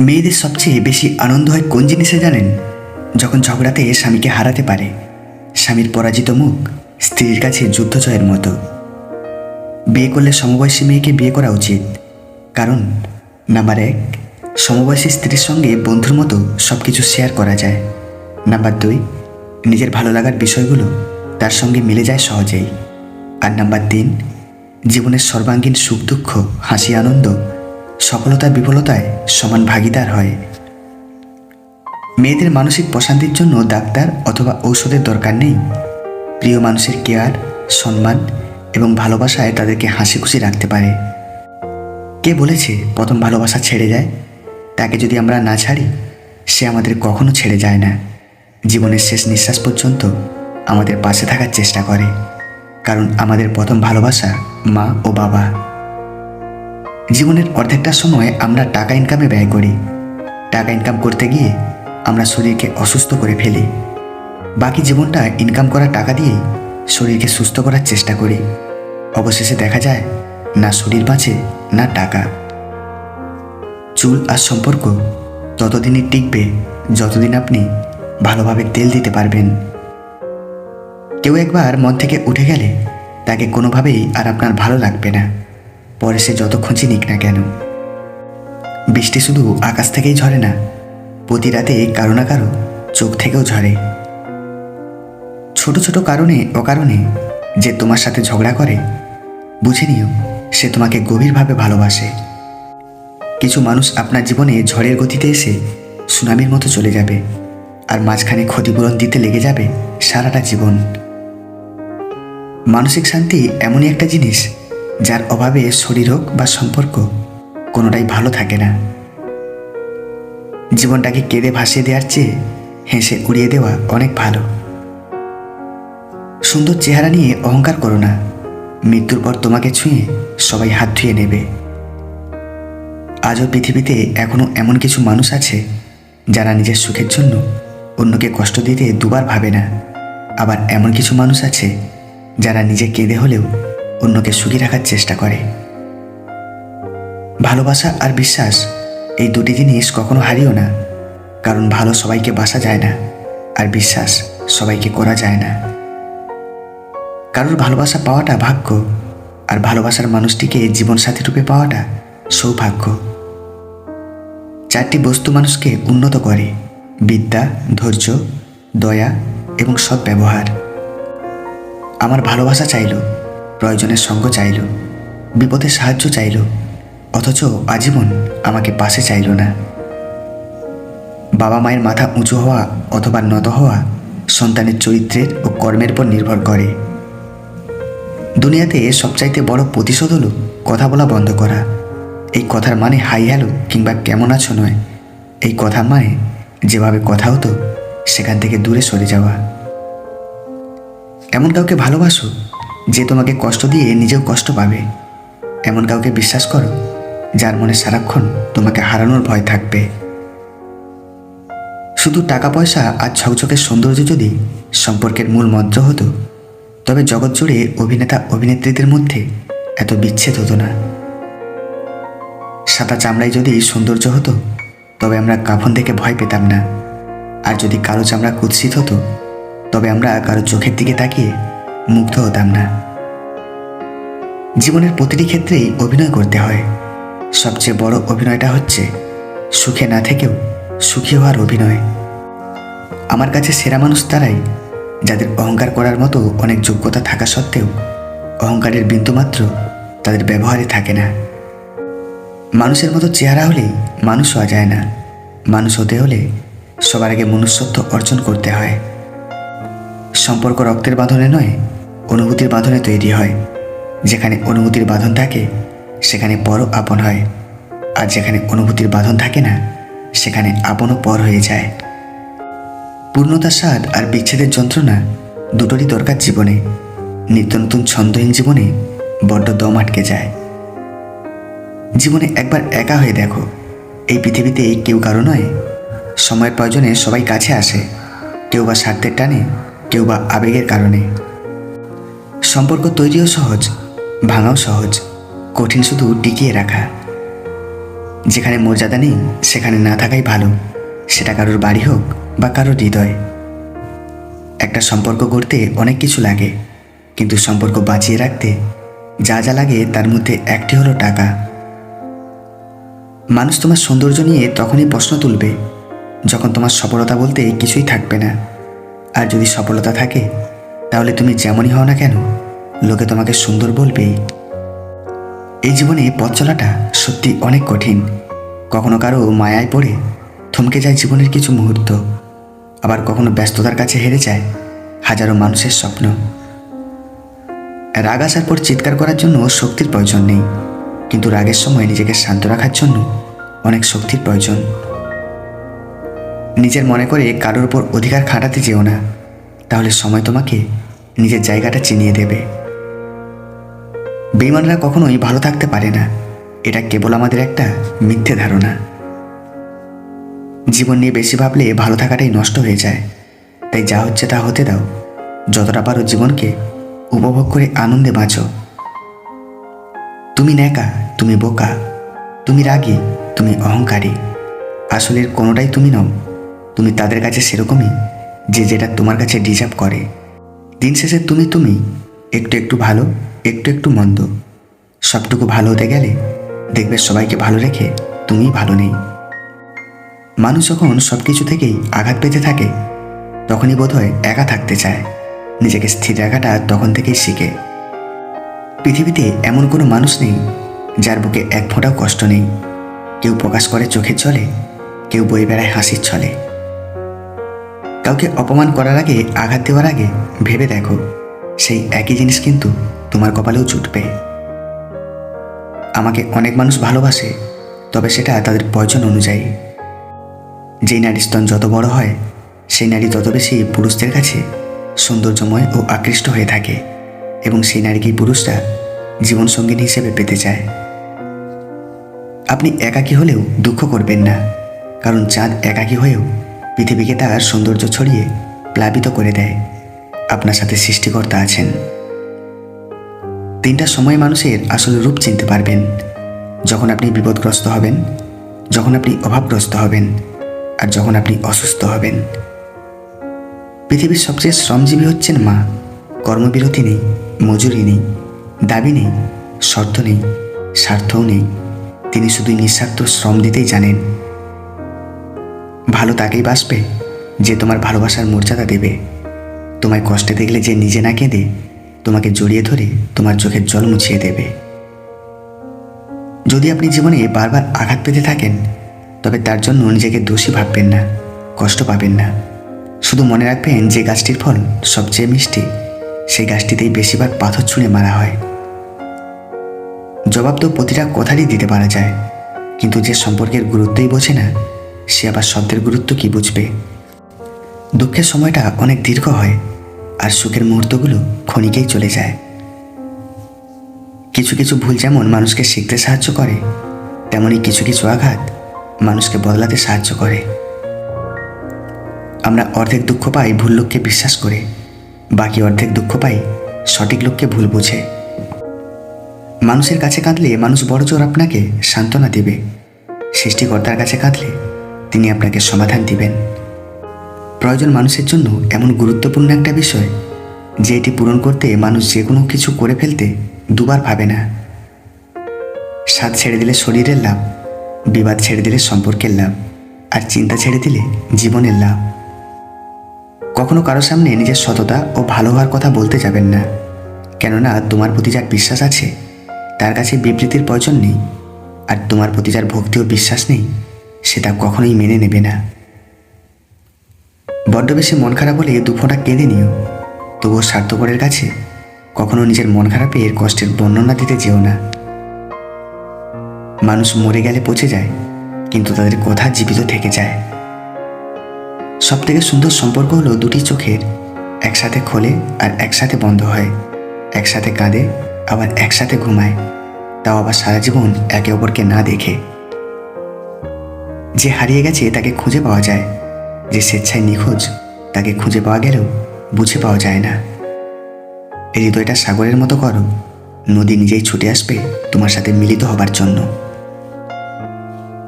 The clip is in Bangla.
মেয়েদের সবচেয়ে বেশি আনন্দ হয় কোন জিনিসে জানেন? যখন ঝগড়াতে স্বামীকে হারাতে পারে, স্বামীর পরাজিত মুখ স্ত্রীর কাছে যুদ্ধ জয়ের মতো। বিয়ে করলে সমবয়সী মেয়েকে বিয়ে করা উচিত। কারণ, নাম্বার এক, সমবয়সী স্ত্রীর সঙ্গে বন্ধুর মতো সব কিছু শেয়ার করা যায়। নাম্বার দুই, নিজের ভালো লাগার বিষয়গুলো তার সঙ্গে মিলে যায় সহজেই। আর নাম্বার তিন, জীবনের সর্বাঙ্গীন সুখ দুঃখ হাসি আনন্দ সফলতা বিফলতায় সমান ভাগিদার হয়। মেয়েদের মানসিক প্রশান্তির জন্য ডাক্তার অথবা ঔষধের দরকার নেই। প্রিয় মানুষের কেয়ার, সম্মান এবং ভালোবাসায় তাদেরকে হাসি খুশি রাখতে পারে। কে বলেছে প্রথম ভালোবাসা ছেড়ে যায়? তাকে যদি আমরা না ছাড়ি, সে আমাদের কখনো ছেড়ে যায় না। জীবনের শেষ নিঃশ্বাস পর্যন্ত আমাদের পাশে থাকার চেষ্টা করে। কারণ আমাদের প্রথম ভালোবাসা মা ও বাবা। জীবনের অর্ধেকটা সময় আমরা টাকা ইনকামে ব্যয় করি। টাকা ইনকাম করতে গিয়ে আমরা শরীরকে অসুস্থ করে ফেলি। বাকি জীবনটা ইনকাম করা টাকা দিয়েই শরীরকে সুস্থ করার চেষ্টা করি। অবশেষে দেখা যায়, না শরীর বাঁচে, না টাকা। চুল আর সম্পর্ক ততদিনই টিকবে, যতদিন আপনি ভালোভাবে তেল দিতে পারবেন। কেউ একবার মন থেকে উঠে গেলে তাকে কোনোভাবেই আর আপনার ভালো লাগবে না। পরে সে যতক্ষণ খুঁজি নিক না কেন। বৃষ্টি শুধু আকাশ থেকেই ঝরে না, প্রতি রাতে কারও না কারও চোখ থেকেও ঝরে। ছোট ছোট কারণে অকারণে যে তোমার সাথে ঝগড়া করে, বুঝে নিও সে তোমাকে গভীরভাবে ভালোবাসে। কিছু মানুষ আপনার জীবনে ঝড়ের গতিতে এসে সুনামির মতো চলে যাবে আর মাঝখানে ক্ষতিপূরণ দিতে লেগে যাবে সারাটা জীবন। মানসিক শান্তি এমনই একটা জিনিস যার অভাবে শরীর হোক বা সম্পর্ক কোনোটাই ভালো থাকে না। জীবনটাকে কেঁদে ভাসিয়ে দেওয়ার চেয়ে হেসে উড়িয়ে দেওয়া অনেক ভালো। সুন্দর চেহারা নিয়ে অহংকার করো না। মৃত্যুর পর তোমাকে ছুঁয়ে সবাই হাত ধুয়ে নেবে। আজও পৃথিবীতে এখনও এমন কিছু মানুষ আছে যারা নিজের সুখের জন্য অন্যকে কষ্ট দিতে দুবার ভাবে না। আবার এমন কিছু মানুষ আছে যারা নিজে কেঁদে হলেও অন্যকে সুখী রাখার চেষ্টা করে। ভালোবাসা আর বিশ্বাস এই দুটি জিনিস কখনো হারিও না, কারণ ভালো সবাইকে বাসা যায় না, আর বিশ্বাস সবাইকে করা যায় না। কারোর ভালোবাসা পাওয়াটা ভাগ্য, আর ভালোবাসার মানুষটিকে জীবনসাথী রূপে পাওয়াটা সৌভাগ্য। চারটি বস্তু মানুষকে উন্নত করে, বিদ্যা, ধৈর্য, দয়া এবং সৎ ব্যবহার আমার ভালোবাসা চাইল প্রয়োজনের সঙ্গ চাইল, বিপদে সাহায্য চাইল, অথচ আজীবন আমাকে পাশে চাইল না। বাবা মায়ের মাথা উঁচু হওয়া অথবা নত হওয়া সন্তানের চরিত্রের ও কর্মের উপর নির্ভর করে। দুনিয়াতে সবচাইতে বড় প্রতিশোধ হলো কথা বলা বন্ধ করা। এই কথার মানে হাই হ্যালো কিংবা কেমন আছো নয়। এই কথার মানে যেভাবে কথা হতো সেখান থেকে দূরে সরে যাওয়া। এমন কাউকে ভালোবাসো যে তোমাকে কষ্ট দিয়ে নিজেও কষ্ট পাবে। এমন কাউকে বিশ্বাস করো, যার মনে সারাক্ষণ তোমাকে হারানোর ভয় থাকবে। শুধু টাকা পয়সা আর ঝকঝকে সৌন্দর্য যদি সম্পর্কের মূল মন্ত্র হতো, তবে জগৎ জুড়ে অভিনেতা, অভিনেত্রীদের মধ্যে এত বিচ্ছেদ হতো না। সাদা চামড়ায় যদি সৌন্দর্য হতো, তবে আমরা কাফন থেকে ভয় পেতাম না। আর যদি কারও চামড়া কুৎসিত হতো, তবে আমরা কারও চোখের দিকে তাকিয়ে মুগ্ধ হতাম না। জীবনের প্রতিটি ক্ষেত্রেই অভিনয় করতে হয়। সবচেয়ে বড় অভিনয়টা হচ্ছে সুখে না থেকেও সুখী হওয়ার অভিনয়। আমার কাছে সেরা মানুষ তারাই, যাদের অহংকার করার মতো অনেক যোগ্যতা থাকা সত্ত্বেও অহংকারের বিন্দুমাত্র তাদের ব্যবহারে থাকে না। মানুষের মতো চেহারা হলেই মানুষ হওয়া যায় না। মানুষ হতে হলে সবার আগে মনুষ্যত্ব অর্জন করতে হয়। সম্পর্ক রক্তের বাঁধনে নয় অনুভূতির বাঁধনে তৈরি হয়। যেখানে অনুভূতির বাঁধন থাকে, সেখানে পরও আপন হয়। আর যেখানে অনুভূতির বাঁধন থাকে না, সেখানে আপনও পর হয়ে যায়। পূর্ণতার স্বাদ আর বিচ্ছেদের যন্ত্রণা দুটোরই দরকার জীবনে। নিত্য নতুন ছন্দহীন জীবনে বড্ড দম আটকে যায়। জীবনে একবার একা হয়ে দেখো, এই পৃথিবীতে কেউ কারও নয়। সময়ের প্রয়োজনে সবাই কাছে আসে, কেউ বা স্বার্থের টানে, কেউ বা আবেগের কারণে। সম্পর্ক তৈরিও সহজ, ভাঙাও সহজ, কঠিন শুধু টিকিয়ে রাখা। যেখানে মর্যাদা নেই, সেখানে না থাকাই ভালো। সেটা কারোর বাড়ি হোক বা কারোর হৃদয়। একটা সম্পর্ক গড়তে অনেক কিছু লাগে, কিন্তু সম্পর্ক বাঁচিয়ে রাখতে যা যা লাগে তার মধ্যে একটি হলো টাকা। মানুষ তোমার সৌন্দর্য নিয়ে তখনই প্রশ্ন তুলবে, যখন তোমার সফলতা বলতে কিছুই থাকবে না। আর যদি সফলতা থাকে তাহলে তুমি যেমনই হও না কেন, লোকে তোমাকে সুন্দর বলবেই এই জীবনে পথ চলাটা সত্যি অনেক কঠিন। কখনো কারও মায়ায় পড়ে থমকে যায় জীবনের কিছু মুহূর্ত। আবার কখনো ব্যস্ততার কাছে হেরে যায় হাজারো মানুষের স্বপ্ন। রাগ আসার পর চিৎকার করার জন্য শক্তির প্রয়োজন নেই। কিন্তু রাগের সময় নিজেকে শান্ত রাখার জন্য অনেক শক্তির প্রয়োজন। নিজের মনে করে কারোর উপর অধিকার খাটাতে যেও না। তাহলে সময় তোমাকে নিজের জায়গাটা চিনিয়ে দেবে। বেইমানরা কখনোই ভালো থাকতে পারে না। এটা কেবল আমাদের একটা মিথ্যে ধারণা। জীবন নিয়ে বেশি ভাবলে ভালো থাকাটাই নষ্ট হয়ে যায়। তাই যা হচ্ছে তা হতে দাও। যতটা পারো জীবনকে উপভোগ করে আনন্দে বাঁচো। তুমি ন্যাকা, তুমি বোকা। তুমি রাগী, তুমি অহংকারী। আসলের কোনোটাই তুমি নও। তুমি তাদের কাছে সেরকমই যে যেটা তোমার কাছে ডিজার্ভ করে। দিন শেষে তুমি তুমি, একটু একটু ভালো, একটু একটু মন্দ। সবটুকু ভালো হতে গেলে দেখবে সবাইকে ভালো রেখে তুমি ভালো নেই। মানুষ যখন সব কিছু থেকেই আঘাত পেতে থাকে, তখনই বোধহয় একা থাকতে চায়। নিজেকে স্থির রাখাটা তখন থেকেই শিখে। পৃথিবীতে এমন কোনো মানুষ নেই, যার বুকে এক ফোঁটাও কষ্ট নেই। কেউ প্রকাশ করে চোখের চলে কেউ বই বেড়ায় হাসির ছলে। কাউকে অপমান করার আগে, আঘাত দেওয়ার আগে ভেবে দেখো, সেই একই জিনিস কিন্তু তোমার কপালেও জুটবে আমাকে অনেক মানুষ ভালোবাসে, তবে সেটা তাদের প্রয়োজন অনুযায়ী। যেই নারীর স্তন যত বড় হয়, সেই নারী তত বেশি পুরুষদের কাছে সৌন্দর্যময় ও আকৃষ্ট হয়ে থাকে, এবং সেই নারীকেই পুরুষরা জীবনসঙ্গিনী হিসেবে পেতে চায়। আপনি একাকী হলেও দুঃখ করবেন না, কারণ চাঁদ একাকী হয়েও পৃথিবীকে তার সৌন্দর্য ছড়িয়ে প্লাবিত করে দেয়। আপনার সাথে সৃষ্টিকর্তা আছেন। তিনটা সময় মানুষের আসল রূপ চিনতে পারবেন। যখন আপনি বিপদগ্রস্ত হবেন, যখন আপনি অভাবগ্রস্ত হবেন, আর যখন আপনি অসুস্থ হবেন। পৃথিবীর সবচেয়ে শ্রমজীবী হচ্ছেন মা। কর্মবিরতি নেই, মজুরি নেই, দাবি নেই, শর্ত নেই, স্বার্থও নেই। তিনি শুধু নিঃস্বার্থ শ্রম দিতেই জানেন। ভালো তাকেই বাসবে যে তোমার ভালোবাসার মর্যাদা দেবে। তোমায় কষ্টে দেখলে যে নিজে না কেঁদে, তোমাকে জড়িয়ে ধরে তোমার চোখের জল মুছিয়ে দেবে। যদি আপনি জীবনে বারবার আঘাত পেতে থাকেন, তবে তার জন্য নিজেকে দোষী ভাববেন না, কষ্ট পাবেন না। শুধু মনে রাখবেন যে গাছটির ফল সবচেয়ে মিষ্টি, সেই গাছটিতেই বেশিরভাগ পাথর ছুঁড়ে মারা হয়। জবাব তো প্রতিটা কথারই দিতে পারা যায়, কিন্তু যে সম্পর্কের গুরুত্বই বোঝে না সে আবার শব্দের গুরুত্ব কি বুঝবে? দুঃখের সময়টা অনেক দীর্ঘ হয়, আর সুখের মুহূর্তগুলো ক্ষণিকেই চলে যায়। কিছু কিছু ভুল যেমন মানুষকে শিখতে সাহায্য করে তেমনই কিছু কিছু আঘাত মানুষকে বদলাতে সাহায্য করে। আমরা অর্ধেক দুঃখ পাই ভুল লোককে বিশ্বাস করে, বাকি অর্ধেক দুঃখ পাই সঠিক লোককে ভুল বুঝে। মানুষের কাছে কাঁদলে মানুষ বড় জোর আপনাকে সান্ত্বনা দেবে। সৃষ্টিকর্তার কাছে কাঁদলে তিনি আপনাকে সমাধান দিবেন। প্রয়োজন মানুষের জন্য এমন গুরুত্বপূর্ণ একটা বিষয়, যে এটি পূরণ করতে মানুষ যে কোনো কিছু করে ফেলতে দুবার ভাবে না। স্বাদ ছেড়ে দিলে শরীরের লাভ, বিবাদ ছেড়ে দিলে সম্পর্কের লাভ, আর চিন্তা ছেড়ে দিলে জীবনের লাভ। কখনো কারও সামনে নিজের সততা ও ভালো হওয়ার কথা বলতে যাবেন না, কেননা তোমার প্রতি যার বিশ্বাস আছে, তার কাছে বিবৃতির প্রয়োজন নেই, আর তোমার প্রতি যার ভক্তি ও বিশ্বাস নেই সেটা কখনোই মেনে নেবে না। বড্ড বেশি মন খারাপ হলে দুফোঁটা কেঁদে নিও। তবুও স্বার্থপরের কাছে কখনো নিজের মন খারাপের কষ্টের বর্ণনা দিতে যেও না। মানুষ মরে গেলে পচে যায়, কিন্তু তাদের কথা জীবিত থেকে যায়। সব থেকে সুন্দর সম্পর্ক হলো দুটি চোখের, একসাথে খোলে আর একসাথে বন্ধ হয়। একসাথে কাঁদে, আবার একসাথে ঘুমায়। তাও আবার সারা জীবন একে অপরকে না দেখে। যে হারিয়ে গেছে তাকে খুঁজে পাওয়া যায়, যে স্বেচ্ছায় নিখোঁজ তাকে খুঁজে পাওয়া গেলেও বুঝে পাওয়া যায় না। হৃদয়টা সাগরের মতো করো নদী নিজেই ছুটে আসবে তোমার সাথে মিলিত হবার জন্য।